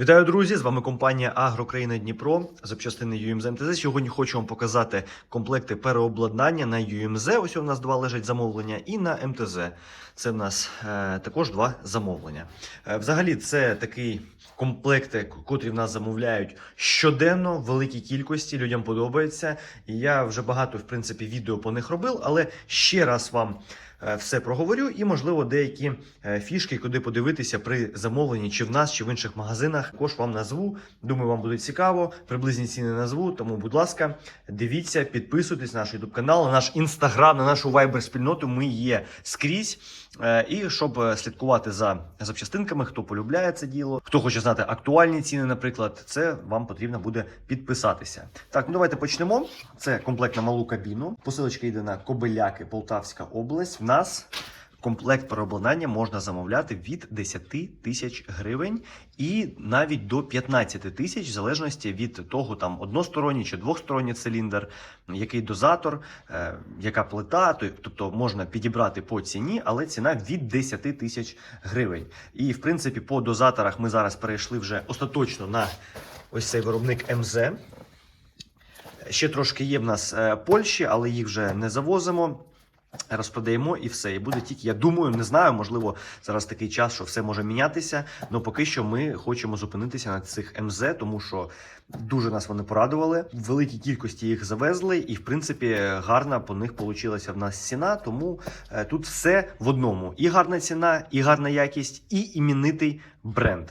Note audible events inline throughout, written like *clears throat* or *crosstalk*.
Вітаю, друзі! З вами компанія Агрокраїна Дніпро запчастини UMZ МТЗ. Сьогодні хочу вам показати комплекти переобладнання на UMZ. Ось у нас два лежать замовлення, і на МТЗ. Це в нас е, також два замовлення. Е, взагалі, це такий комплекти, котрі в нас замовляють щоденно в великій кількості. Людям подобається. І я вже багато в принципі відео по них робив, але ще раз вам. Е, Все проговорю і, можливо, деякі е, фішки, куди подивитися при замовленні, чи в нас, чи в інших магазинах, також вам назву. Думаю, вам буде цікаво. Приблизні ціни назву. Тому, будь ласка, дивіться, підписуйтесь на наш YouTube канал, на наш інстаграм, на нашу Viber спільноту. Ми є скрізь. Е, І щоб слідкувати за запчастинками, хто полюбляє це діло, хто хоче знати актуальні ціни, наприклад, це вам потрібно буде підписатися. Так, ну давайте почнемо. Це комплект на малу кабіну. Посилочка йде на Кобиляки, Полтавська область. Нас комплект переобладнання можна замовляти від 10 тисяч гривень і навіть до 15 тисяч, в залежності від того, там односторонній чи двосторонній циліндр, який дозатор, е, яка плита, тобто можна підібрати по ціні, але ціна від 10 тисяч гривень. І в принципі, по дозаторах ми зараз перейшли вже остаточно на ось цей виробник МЗ. Ще трошки є в нас е, Польщі, але їх вже не завозимо. Розпродаємо і все. І буде тільки, я думаю, не знаю, можливо, зараз такий час, що все може мінятися. Але поки що ми хочемо зупинитися на цих МЗ, тому що дуже нас вони порадували. В великій кількості їх завезли, і в принципі гарна по них получилася в нас ціна. Тому е, тут все в одному: і гарна ціна, і гарна якість, і іменитий бренд.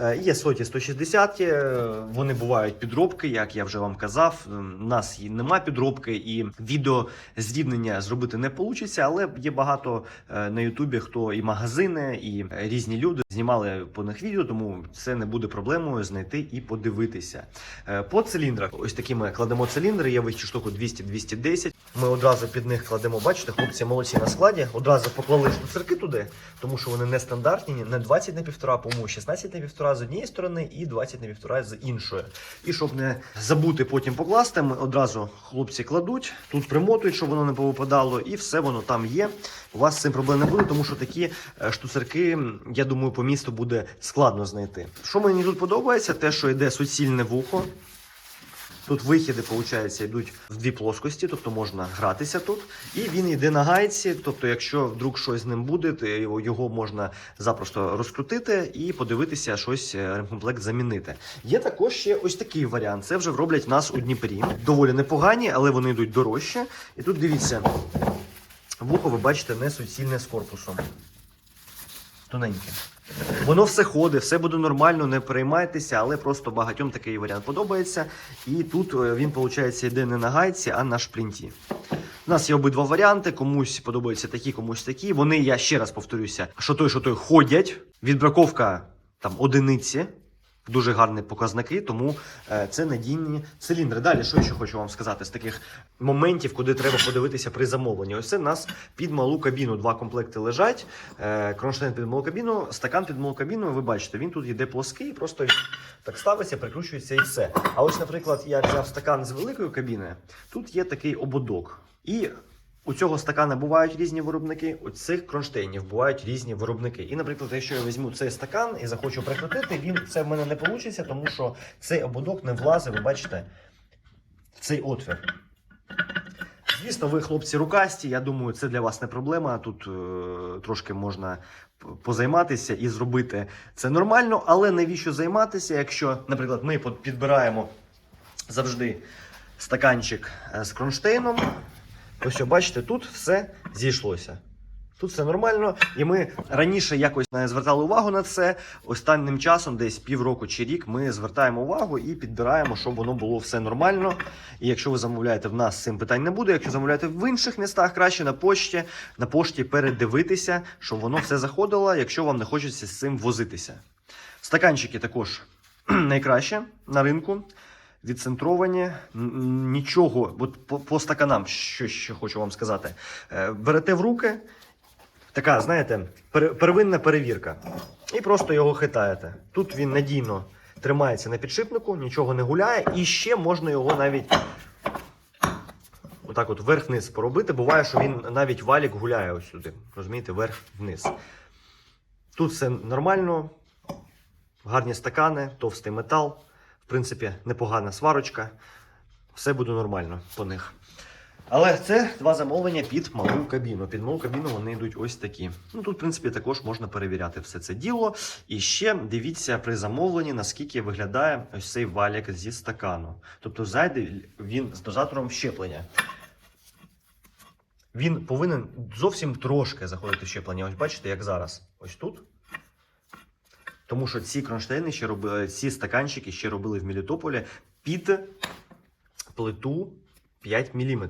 Е, Є соті 160, е, вони бувають підробки, як я вже вам казав. У нас і нема підробки, і відео зрівнення зробити не вийде, але є багато е, на Ютубі, хто і магазини, і різні люди знімали по них відео, тому це не буде проблемою знайти і подивитися. Е, По циліндрах, ось такі ми кладемо циліндри, є вищу штуку 200-210. Ми одразу під них кладемо, бачите, хлопці молодці на складі. Одразу поклали штуцерки туди, тому що вони не стандартні, не 20 на півтора, по-моєму, 16 на півтора з однієї сторони і 20 на півтора з іншої. І щоб не забути потім покласти, ми одразу хлопці кладуть, тут примотують, щоб воно не повипадало, і все воно там є. У вас з цим проблем не буде, тому що такі е, штуцерки, я думаю, по місту буде складно знайти. Що мені тут подобається, те, що йде суцільне вухо. Тут вихіди, виходить, йдуть в дві плоскості, тобто можна гратися тут. І він йде на гайці. Тобто, якщо вдруг щось з ним буде, то його- можна запросто розкрутити і подивитися щось е, ремкомплект замінити. Є також ще ось такий варіант. Це вже роблять нас у Дніпрі. Доволі непогані, але вони йдуть дорожче. І тут дивіться, вухо, ви бачите, не суцільне з корпусом. Тоненьке. Воно все ходить, все буде нормально, не переймайтеся, але просто багатьом такий варіант подобається. І тут е, він, виходить, йде не на гайці, а на шплінті. У нас є обидва варіанти. Комусь подобаються такі, комусь такі. Вони, я ще раз повторюся, що той, що той ходять. Відбраковка там одиниці. Дуже гарні показники, тому е, це надійні циліндри. Далі, що я ще хочу вам сказати з таких моментів, куди треба подивитися при замовленні. Ось це в нас під малу кабіну. Два комплекти лежать. Е, кронштейн під малу кабіну, стакан під малу кабіну. Ви бачите, він тут йде плоский, просто так ставиться, прикручується і все. А ось, наприклад, я взяв стакан з великої кабіни. Тут є такий ободок. І у цього стакана бувають різні виробники, у цих кронштейнів бувають різні виробники. І, наприклад, якщо я візьму цей стакан і захочу прикрутити, він це в мене не вийде, тому що цей ободок не влазить, ви бачите, в цей отвір. Звісно, ви, хлопці, рукасті. Я думаю, це для вас не проблема. Тут е, трошки можна позайматися і зробити це нормально. Але навіщо займатися, якщо, наприклад, ми підбираємо завжди стаканчик е, з кронштейном. Ось бачите, тут все зійшлося. Тут все нормально, і ми раніше якось не звертали увагу на це. Останнім часом, десь півроку чи рік, ми звертаємо увагу і підбираємо, щоб воно було все нормально. І якщо ви замовляєте в нас, цим питань не буде. Якщо замовляєте в інших містах, краще на пошті, на пошті передивитися, щоб воно все заходило, якщо вам не хочеться з цим возитися. Стаканчики також *clears throat* найкраще на ринку. Відцентровані, нічого, от по, стаканам, що ще хочу вам сказати. Е, Берете в руки, така, знаєте, первинна перевірка. І просто його хитаєте. Тут він надійно тримається на підшипнику, нічого не гуляє, і ще можна його навіть отак от вверх-вниз поробити. Буває, що він навіть валік гуляє ось сюди. Розумієте, вверх-вниз. Тут все нормально. гарні стакани, товстий метал. Принципі, непогана сварочка. Все буде нормально по них. Але це два замовлення під малу кабіну. Під малу кабіну вони йдуть ось такі. Ну тут, в принципі, також можна перевіряти все це діло. І ще дивіться при замовленні, наскільки виглядає ось цей валік зі стакану. Тобто зайде він з дозатором щеплення. Він повинен зовсім трошки заходити в щеплення. Ось бачите, як зараз. Ось тут. Тому що ці кронштейни ще робили, ці стаканчики ще робили в Мелітополі під плиту 5 мм.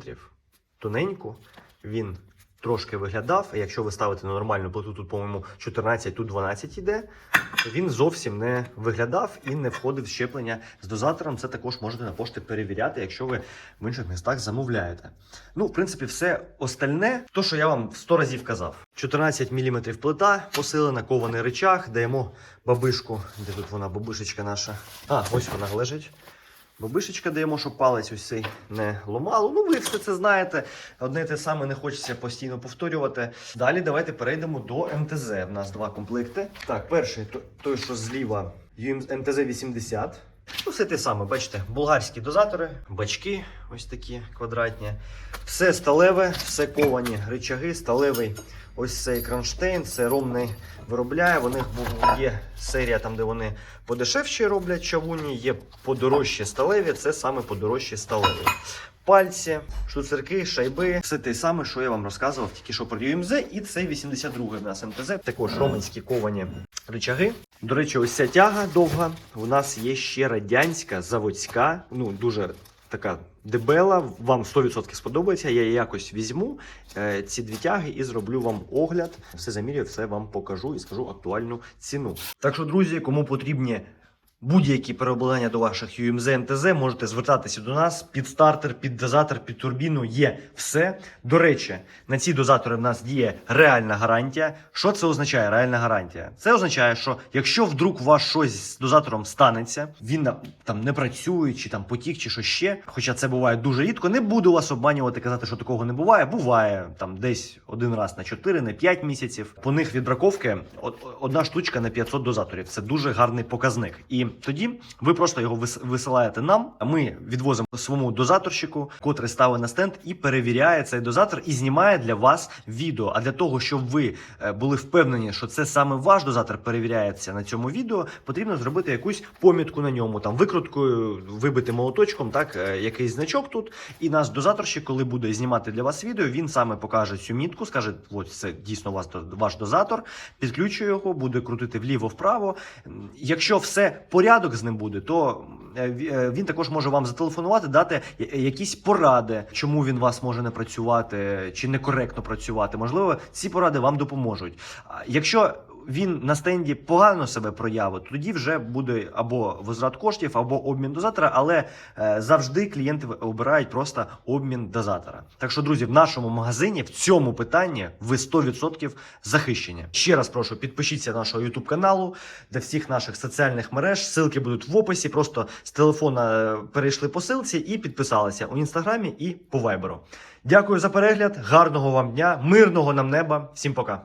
Тоненьку він трошки виглядав. а Якщо ви ставите на нормальну плиту, тут, по-моєму, 14, тут 12 іде, то він зовсім не виглядав і не входив в щеплення з дозатором. Це також можете на пошті перевіряти, якщо ви в інших містах замовляєте. Ну, в принципі, все остальне, то, що я вам в 100 разів казав. 14 мм плита, посилена, кований речах, даємо бабишку. Де тут вона, бабишечка наша? А, ось вона лежить. Бабишечка даємо, щоб палець ось цей не ломало. Ну, ви все це знаєте. Одне те саме не хочеться постійно повторювати. Далі давайте перейдемо до МТЗ. У нас два комплекти. Так, перший той, що зліва, МТЗ 80. Ну, все те саме, бачите, болгарські дозатори, бачки ось такі квадратні. Все сталеве, все ковані рычаги, сталевий ось цей кронштейн, це Ромний виробляє. У них є серія там, де вони подешевші роблять чавуні, є подорожчі сталеві, це саме подорожчі сталеві. Пальці, штуцерки, шайби, все те саме, що я вам розказував тільки що про UMZ, і це 82 в нас МТЗ, також роменські ковані рычаги. До речі, ось ця тяга довга. У нас є ще радянська, заводська, ну дуже така дебела. Вам 100% сподобається. Я її якось візьму е, ці дві тяги і зроблю вам огляд. Все замірю, все вам покажу і скажу актуальну ціну. Так що, друзі, кому потрібні. Будь-які переобладнання до ваших UMZ МТЗ можете звертатися до нас під стартер, під дозатор, під турбіну. Є все. До речі, на ці дозатори в нас діє реальна гарантія. Що це означає? Реальна гарантія? Це означає, що якщо вдруг у вас щось з дозатором станеться, він там не працює, чи там потік, чи що ще. Хоча це буває дуже рідко. Не буду вас обманювати, казати, що такого не буває. Буває там десь один раз на 4, на 5 місяців. По них від браковки од- одна штучка на 500 дозаторів. Це дуже гарний показник. І тоді ви просто його вис- висилаєте нам. А ми відвозимо своєму дозаторщику, котрий ставить на стенд і перевіряє цей дозатор і знімає для вас відео. А для того, щоб ви е, були впевнені, що це саме ваш дозатор перевіряється на цьому відео, потрібно зробити якусь помітку на ньому, там викруткою, вибити молоточком, так е, якийсь значок тут. І наш дозаторщик, коли буде знімати для вас відео, він саме покаже цю мітку, скаже: ось це дійсно вас ваш дозатор. Підключує його, буде крутити вліво-вправо. Якщо все порядок з ним буде, то е, е, він також може вам зателефонувати, дати якісь поради, чому він вас може не працювати чи некоректно працювати. Можливо, ці поради вам допоможуть. Якщо він на стенді погано себе проявить, тоді вже буде або возврат коштів, або обмін дозатора, але е, завжди клієнти обирають просто обмін дозатора. Так що, друзі, в нашому магазині в цьому питанні ви 100% захищені. Ще раз прошу, підпишіться до нашого YouTube каналу, до всіх наших соціальних мереж. Ссылки будуть в описі. Просто з телефона е, перейшли по ссылці і підписалися у інстаграмі і по вайберу. Дякую за перегляд, гарного вам дня, мирного нам неба. Всім пока.